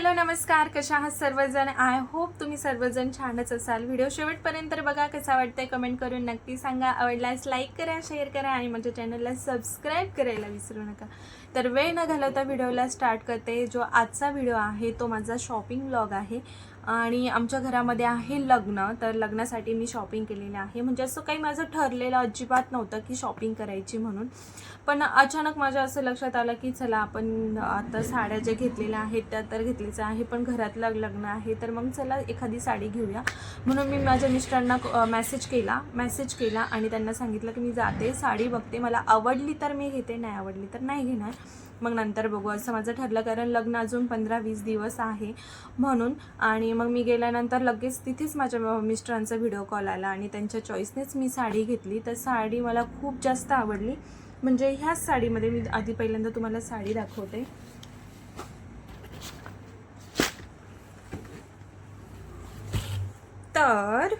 Hello नमस्कार. कशा आहात सर्वजण? आय होप तुम्ही सर्वजण छानच असाल. व्हिडिओ शेवटपर्यंत बघा कसा वाटतंय कमेंट करून नक्की सांगा. आवडल्यास लाईक करा शेअर करा आणि माझ्या चॅनलला सबस्क्राईब करायला विसरू नका. तर वेळ न घालवता व्हिडिओला स्टार्ट करते. जो आजचा व्हिडिओ आहे तो माझा शॉपिंग ब्लॉग आहे. आणि आमच्या घरामध्ये आहे लग्न तर लग्नासाठी मी शॉपिंग केलेलं आहे. म्हणजे असं काही माझं ठरलेलं अजिबात नव्हतं की शॉपिंग करायची म्हणून. पण अचानक माझ्या असं लक्षात आलं की चला आपण आता साड्या ज्या घेतलेल्या आहेत त्या तर घेतलेल्या आहे पण घरातलं लग्न आहे तर मग चला एखादी साडी घेऊया. म्हणून मी माझ्या मिस्टरांना मेसेज केला. मेसेज केला आणि त्यांना सांगितलं की मी जाते साडी बघते मला आवडली तर मी घेते नाही आवडली तर नाही घेणार. मग नंतर बघू. असं माझं ठरलं कारण लग्न अजून पंधरा वीस दिवस आहे म्हणून. आणि मग मी गेल्यानंतर लगेच तिथेच माझ्या मिस्टरांचा व्हिडिओ कॉल आला आणि त्यांच्या चॉईसनेच मी साडी घेतली. तर साडी मला खूप जास्त आवडली. म्हणजे ह्याच साडीमध्ये मी आधी पहिल्यांदा तुम्हाला साडी दाखवते. तर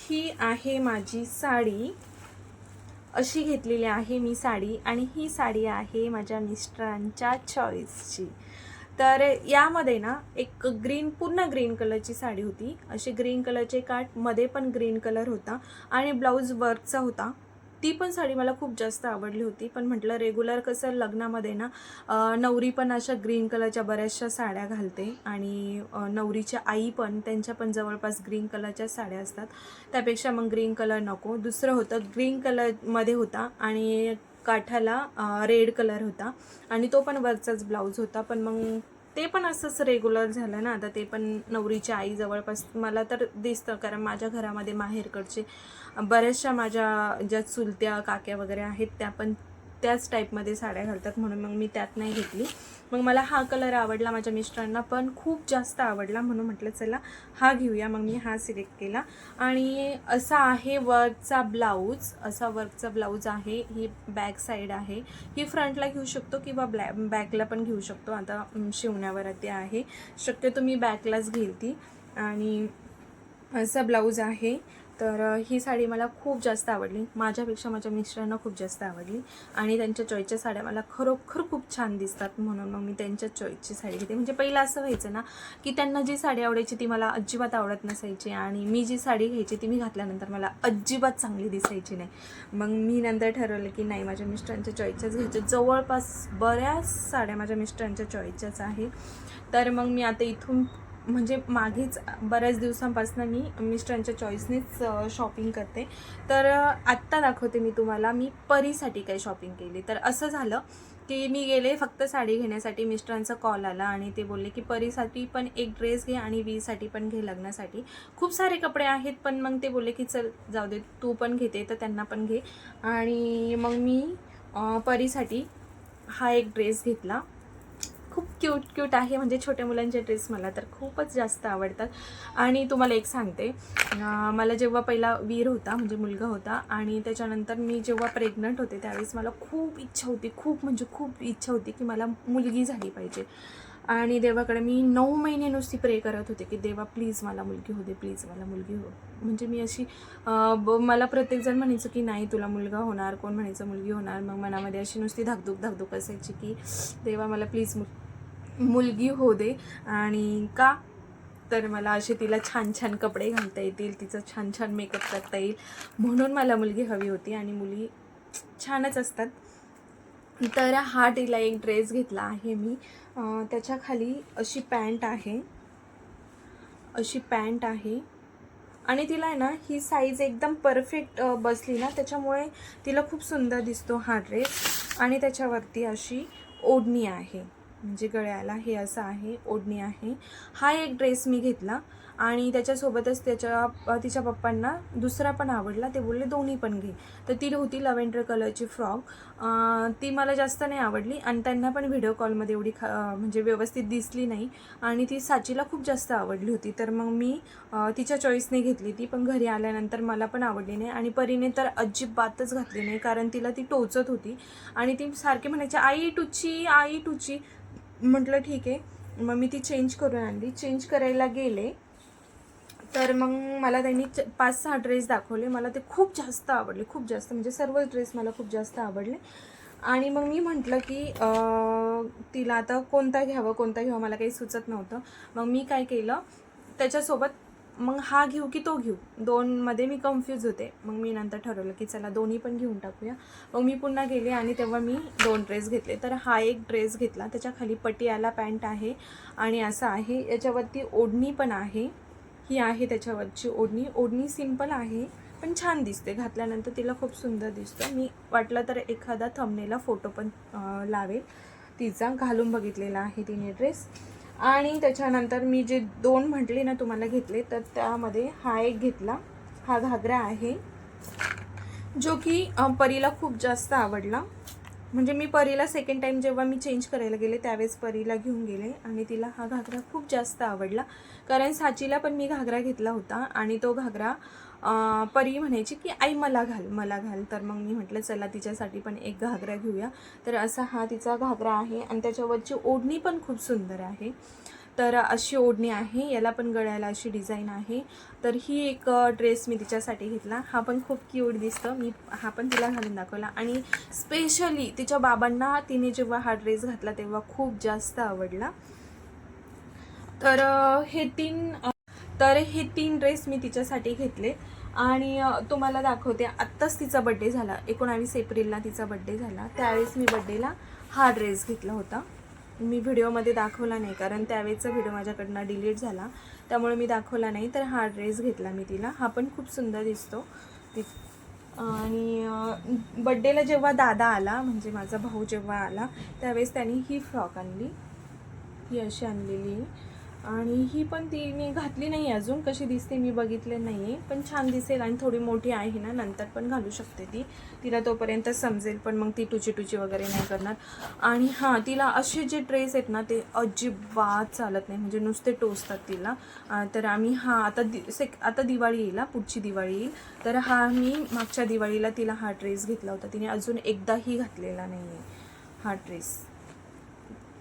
ही आहे माझी साडी. अशी घेतलेली आहे मी साडी आणि ही साडी आहे माझ्या मिस्टरांच्या चॉईसची तर यामध्ये ना एक ग्रीन पूर्ण ग्रीन कलरची साडी होती. अशी ग्रीन कलरचे काठमध्ये पण ग्रीन कलर होता. आणि ब्लाऊज वर्कचा होता. ती पण साडी मला खूप जास्त आवडली होती. पण म्हटलं रेग्युलर कसं लग्नामध्ये ना नवरी पण अशा ग्रीन कलरच्या बऱ्याचशा साड्या घालते आणि नवरीच्या आई पण त्यांच्या पण जवळपास ग्रीन कलरच्या साड्या असतात. त्यापेक्षा मग ग्रीन कलर नको. दुसरं होतं ग्रीन कलरमध्ये होता आणि काठाला रेड कलर होता आणि तो पण वरचाच ब्लाऊज होता. पण मग ते पण असंच रेग्युलर झालं ना. आता ते पण नवरीच्या आई जवळपास मला तर दिसतं. कारण माझ्या घरामध्ये माहेरकडचे बऱ्याचशा माझ्या ज्या चुलत्या काक्या वगैरे आहेत त्या पण त्याच टाईपमध्ये साड्या घालतात म्हणून मग मी त्यात नाही घेतली. मग मला हा कलर आवडला माझ्या मिस्टरांना पण खूप जास्त आवडला म्हणून म्हटलं चला हा घेऊया. मग मी हा सिलेक्ट केला. आणि असा आहे वर्कचा ब्लाऊज. असा वर्कचा ब्लाऊज आहे. ही बॅक साईड आहे. ही फ्रंटला घेऊ शकतो किंवा ब्लॅ बॅकला पण घेऊ शकतो. आता शिवण्यावरती शिवण्यावर ते आहे. शक्यतो मी बॅकलाच घेईल ती. आणि असा ब्लाऊज आहे. तर ही साडी मला खूप जास्त आवडली. माझ्यापेक्षा माझ्या मिस्टरांना खूप जास्त आवडली. आणि त्यांच्या चॉईसच्या साड्या मला खरोखर खूप छान दिसतात म्हणून मग मी त्यांच्या चॉईसची साडी घेते. म्हणजे पहिलं असं व्हायचं ना की त्यांना जी साडी आवडायची ती मला अजिबात आवडत नसायची आणि मी जी साडी घ्यायची ती मी घातल्यानंतर मला अजिबात चांगली दिसायची नाही. मग मी नंतर ठरवलं की नाही माझ्या मिस्टरांच्या चॉईसच्याच घ्यायच्या. जवळपास बऱ्याच साड्या माझ्या मिस्टरांच्या चॉईसच्याच आहे. तर मग मी आता इथून म्हणजे मागेच बऱ्याच दिवसांपासून मी मिस्टरांच्या चॉईसनेच शॉपिंग करते. तर आत्ता दाखवते मी तुम्हाला मी परीसाठी काही शॉपिंग केली. तर असं झालं की मी गेले फक्त साडी घेण्यासाठी मिस्टरांचा कॉल आला आणि ते बोलले की परीसाठी पण एक ड्रेस घे आणि वीसाठी पण घे लग्नासाठी. खूप सारे कपडे आहेत पण मग ते बोलले की चल जाऊ दे तू पण घेते तर त्यांना पण घे. आणि मग मी परीसाठी हा एक ड्रेस घेतला. खूप क्यूट क्यूट आहे. म्हणजे छोट्या मुलांचे ड्रेस मला तर खूपच जास्त आवडतात. आणि तुम्हाला एक सांगते. मला जेव्हा पहिला वीर होता म्हणजे मुलगा होता आणि त्याच्यानंतर मी जेव्हा प्रेग्नंट होते त्यावेळेस मला खूप इच्छा होती खूप म्हणजे खूप इच्छा होती की मला मुलगी झाली पाहिजे. आणि देवाकडे मी नऊ महिने नुसती प्रे करत होते की देवा प्लीज मला मुलगी हो दे प्लीज मला मुलगी हो म्हणजे मी अशी ब- मला प्रत्येकजण म्हणायचं की नाही तुला मुलगा होणार कोण म्हणायचं मुलगी होणार? मग मनामध्ये अशी नुसती धाकधूक धाकधूक असायची की देवा मला प्लीज मुलगी हो दे. आणि का? तर मला असे तिला छान छान कपडे घालता येतील तिचं छान छान मेकअप करता येईल. म्हणून मला मुलगी हवी होती आणि मुली छानच असतात. तर हा तिला एक ड्रेस घेतला आहे मी. त्याच्याखाली त्याच्याखाली अशी पॅन्ट आहे. अशी पॅन्ट आहे. आणि तिला आहे ना ही साईज एकदम परफेक्ट बसली ना त्याच्यामुळे तिला खूप सुंदर दिसतो हा ड्रेस आणि त्याच्यावरती अशी ओढणी आहे. म्हणजे गळ्याला हे असं आहे ओढणी आहे. हा एक ड्रेस मी घेतला. आणि त्याच्यासोबतच त्याच्या तिच्या पप्पांना दुसरा पण आवडला ते बोलले दोन्ही पण घे. तर ती होती लव्हेंडर कलरची फ्रॉक. ती मला जास्त नाही आवडली आणि त्यांना पण व्हिडिओ कॉलमध्ये एवढी खा म्हणजे व्यवस्थित दिसली नाही. आणि ती साचीला खूप जास्त आवडली होती. तर मग मी तिच्या चॉईसने घेतली ती पण घरी आल्यानंतर मला पण आवडली नाही. आणि परीने तर अजिबातच घातली नाही कारण तिला ती टोचत होती. आणि ती सारखी म्हणायची आई टुची आई टुची. म्हटलं ठीक आहे. मग मी ती चेंज करून आणली. चेंज करायला गेले तर मग मला त्यांनी च- पाच सहा ड्रेस दाखवले. मला ते खूप जास्त आवडले खूप जास्त. म्हणजे सर्व ड्रेस मला खूप जास्त आवडले. आणि मग मी म्हटलं की तिला आता कोणता घ्यावं कोणता घ्यावं मला काही सुचत नव्हतं. मग मी काय केलं त्याच्यासोबत मग हा घेऊ की तो घेऊ? दोनमध्ये मी कन्फ्यूज होते. मग मी नंतर ठरवलं की चला दोन्ही पण घेऊन टाकूया. मग मी पुन्हा गेले आणि तेव्हा मी दोन ड्रेस घेतले. तर हा एक ड्रेस घेतला. त्याच्याखाली पटियाला पॅन्ट आहे आणि असं आहे. याच्यावरती ओढणी पण आहे. ही आहे त्याच्यावरची ओढणी. ओढणी सिंपल आहे पण छान दिसते. घातल्यानंतर तिला खूप सुंदर दिसतं. मी वाटलं तर एखादा थंबनेला फोटो पण लावेल. तिचा घालून बघितलेला आहे तिने ड्रेस आणि त्याच्यानंतर मी जे दोन म्हटले ना तुम्हाला घेतले तर त्यामध्ये हा एक घेतला. हा घागरा आहे जो की परीला खूप जास्त आवडला. म्हणजे मी परीला सेकंड टाईम जेव्हा मी चेंज करायला गेले त्यावेळेस परीला घेऊन गेले आणि तिला हा घागरा खूप जास्त आवडला. कारण साचीला पण मी घागरा घेतला होता आणि तो घागरा परी म्हणायची की आई मला घाल मला घाल. तर मग मी म्हटलं चला तिच्यासाठी पण एक घागरा घेऊया. तर असा हा तिचा घागरा आहे आणि त्याच्यावरची ओढणी पण खूप सुंदर आहे. तर अशी ओढणी आहे याला पण गळ्याला अशी डिझाईन आहे. तर ही एक ड्रेस मी तिच्यासाठी घेतला. हा पण खूप क्यूट दिसतं. मी हा पण तिला घालून दाखवला. आणि स्पेशली तिच्या बाबांना तिने जेव्हा हा ड्रेस घातला तेव्हा खूप जास्त आवडला. तर हे तीन तर हे तीन ड्रेस मी तिच्यासाठी घेतले. आणि तुम्हाला दाखवते आत्ताच तिचा बड्डे झाला. एकोणावीस एप्रिलला तिचा बड्डे झाला. त्यावेळेस मी बड्डेला हा ड्रेस घेतला होता. मी व्हिडिओमध्ये दाखवला नाही कारण त्यावेळेचा व्हिडिओ माझ्याकडनं डिलीट झाला. त्यामुळे मी दाखवला नाही तर हा ड्रेस घेतला मी तिला. हा पण खूप सुंदर दिसतो. ति आणि बड्डेला जेव्हा दादा आला म्हणजे माझा भाऊ जेव्हा आला त्यावेळेस त्यांनी ही फ्रॉक आणली. ही अशी आणलेली. आहे आणि ही पण ती मी घातली नाही अजून. कशी दिसते मी बघितले नाही आहे पण छान दिसेल आणि थोडी मोठी आहे ना नंतर पण घालू शकते ती. तिला तोपर्यंत समजेल पण मग ती टुची टुची वगैरे नाही करणार. आणि हां तिला असे जे ड्रेस आहेत ना ते अजिबात चालत नाही. म्हणजे नुसते टोचतात तिला. तर आम्ही हा आता दि सेक आता दिवाळी येईल हा, पुढची दिवाळी येईल. तर हा मी मागच्या दिवाळीला तिला हा ड्रेस घेतला होता. तिने अजून एकदाही घातलेला नाही आहे हा ड्रेस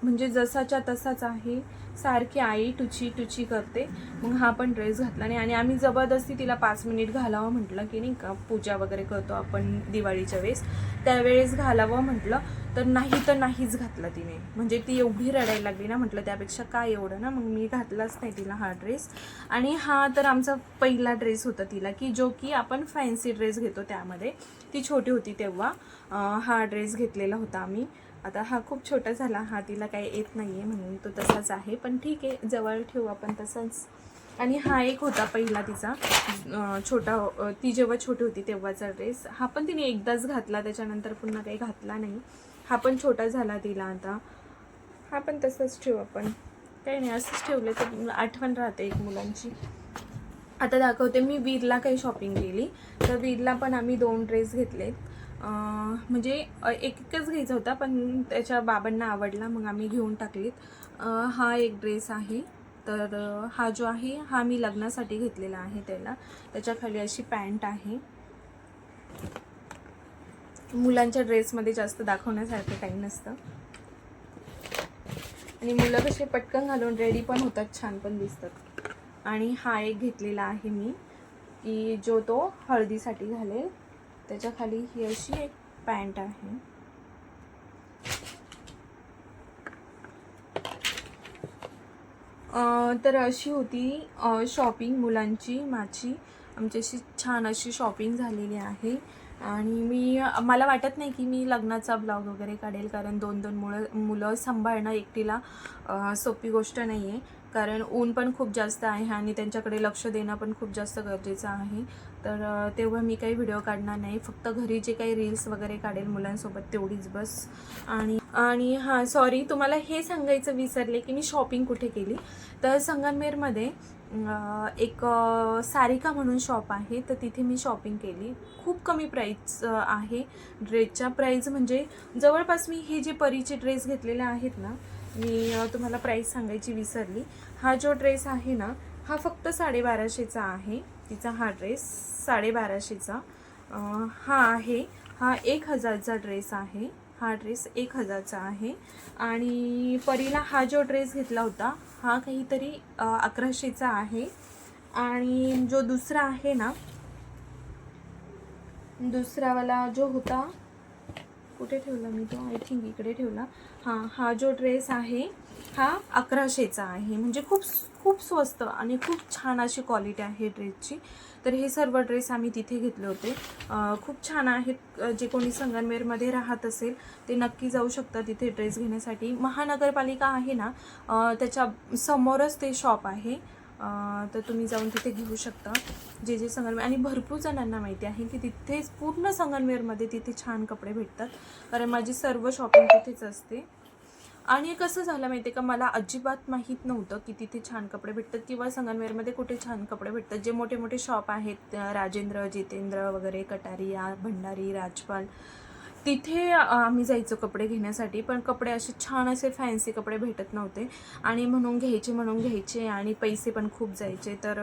म्हणजे जसाच्या तसाच आहे. सारखी आई टुची टुची करते. मग हा पण ड्रेस घातला नाही आणि आम्ही जबरदस्ती तिला पाच मिनिट घालावं म्हटलं की नाही का पूजा वगैरे करतो आपण दिवाळीच्या वेळेस. त्यावेळेस घालावं म्हटलं तर नाही तर नाहीच घातला तिने. म्हणजे ती एवढी रडायला लागली ना म्हटलं त्यापेक्षा काय एवढं ना मग मी घातलाच नाही तिला हा ड्रेस आणि हा तर आमचा पहिला ड्रेस होता तिला की जो की आपण फॅन्सी ड्रेस घेतो त्यामध्ये. ती छोटी होती तेव्हा. हा ड्रेस घेतलेला होता आम्ही. आता हा खूप छोटा झाला हा तिला काही येत नाही आहे म्हणून तो तसाच आहे पण ठीक आहे जवळ ठेवू आपण तसाच. आणि हा एक होता पहिला तिचा छोटा ती जेव्हा छोटी होती तेव्हाचा ड्रेस. हा पण तिने एकदाच घातला त्याच्यानंतर पुन्हा काही घातला नाही. हा पण छोटा झाला तिला आता. हा पण तसंच ठेवू आपण. काही नाही असंच ठेवलं तर आठवण राहते एक मुलांची. आता दाखवते मी वीरला काही शॉपिंग केली. तर वीरला पण आम्ही दोन ड्रेस घेतलेत. म्हणजे एकच घ्यायचा होता पण त्याच्या बाबांना आवडला मग आम्ही घेऊन टाकलीत. हा एक ड्रेस आहे. तर हा जो आहे हा मी लग्नासाठी घेतलेला आहे त्याला. त्याच्याखाली अशी पॅन्ट आहे. मुलांच्या ड्रेसमध्ये जास्त दाखवण्यासारखं काही नसतं. आणि मुलं कसे पटकन घालून रेडी पण होतात छान पण दिसतात. आणि हा एक घेतलेला आहे मी की जो तो हळदीसाठी घालेल. त्याच्याखाली ही अशी एक पॅन्ट आहे. तर अशी होती शॉपिंग मुलांची माझी. आमची अशी छान अशी शॉपिंग झालेली आहे. आणि मी मला वाटत नाही की मी लग्नाचा ब्लॉग वगैरे काढेल कारण दोन दोन मुलं मुलं सांभाळणं एकटीला सोपी गोष्ट नाही आहे कारण ऊन पण खूप जास्त आहे आणि त्यांच्याकडे लक्ष देणं पण खूप जास्त गरजेचं आहे. तर तेव्हा मी काही व्हिडिओ काढणार नाही. फक्त घरी जे काही रील्स वगैरे काढेल मुलांसोबत तेवढीच बस. आणि आणि हां सॉरी तुम्हाला हे सांगायचं विसरले की मी शॉपिंग कुठे केली? तर संगमनेरमध्ये एक सारिका म्हणून शॉप आहे. तर तिथे मी शॉपिंग केली. खूप कमी प्राईस आहे. ड्रेसच्या प्राईज म्हणजे जवळपास मी हे जे परीचे ड्रेस घेतलेले आहेत ना मी तुम्हाला प्राईस सांगायची विसरली. हा जो ड्रेस आहे ना हा फक्त साडेबाराशेचा आहे. तिचा हा ड्रेस साडेबाराशेचा. हा आहे. हा एक हजारचा ड्रेस आहे. हा ड्रेस एक हजारचा आहे. आणि परीला हा जो ड्रेस घेतला होता हा काहीतरी अकराशेचा आहे. आणि जो दुसरा आहे ना दुसरावाला जो होता कुठे ठेवला मी तो? आय थिंक इकडे ठेवला. हां हा जो ड्रेस आहे हा अकराशेचा आहे. म्हणजे खूप खूप स्वस्त आणि खूप छान अशी क्वालिटी आहे ड्रेसची तर हे सर्व ड्रेस आम्ही तिथे घेतले होते. खूप छान आहेत. जे कोणी संगमनेरमध्ये राहत असेल ते नक्की जाऊ शकतात तिथे ड्रेस घेण्यासाठी. महानगरपालिका आहे ना त्याच्या समोरच ते शॉप आहे. तर तुम्ही जाऊन तिथे घेऊ शकता. जे जे संगमनेर आणि भरपूर जणांना माहिती आहे की तिथेच पूर्ण संगमनेरमध्ये तिथे छान कपडे भेटतात. कारण माझी सर्व शॉपिंग तिथेच असते. आणि कसं झालं माहिती आहे का मला अजिबात माहीत नव्हतं की तिथे छान कपडे भेटतात किंवा संगमनेरमध्ये कुठे छान कपडे भेटतात. जे मोठे मोठे शॉप आहेत राजेंद्र जितेंद्र वगैरे कटारी भंडारी राजपाल तिथे आम्ही जायचो कपडे घेण्यासाठी पण कपडे असे छान असे फॅन्सी कपडे भेटत नव्हते. आणि म्हणून घ्यायचे म्हणून घ्यायचे आणि पैसे पण खूप जायचे. तर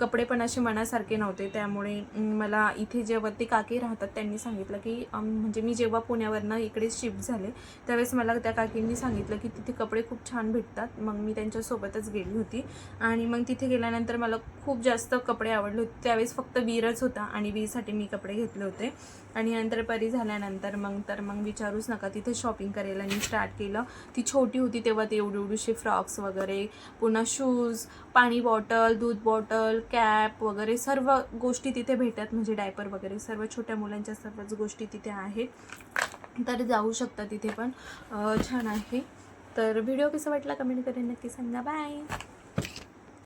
कपडे पण असे मनासारखे नव्हते. त्यामुळे मला इथे जेव्हा ते काकी राहतात त्यांनी सांगितलं की म्हणजे मी जेव्हा पुण्यावरनं इकडे शिफ्ट झाले त्यावेळेस मला त्या काकींनी सांगितलं की तिथे कपडे खूप छान भेटतात. मग मी त्यांच्यासोबतच गेली होती. आणि मग तिथे गेल्यानंतर मला खूप जास्त कपडे आवडले होते. त्यावेळेस फक्त वीरच होता आणि वीरसाठी मी कपडे घेतले होते. आणि नंतर परी झाल्यानंतर मग तर मग विचारूच नका. तिथे शॉपिंग करायला मी स्टार्ट केलं. ती छोटी होती तेव्हा ते एवढी एवढीशी फ्रॉक्स वगैरे पुन्हा शूज पाणी बॉटल दूध बॉटल कॅप वगैरे सर्व गोष्टी तिथे भेटतात. म्हणजे डायपर वगैरे सर्व छोट्या मुलांच्या सर्वच गोष्टी तिथे आहेत. तर जाऊ शकता तिथे पण. छान आहे. तर व्हिडिओ कसा वाटला कमेंट करून नक्की सांगा. बाय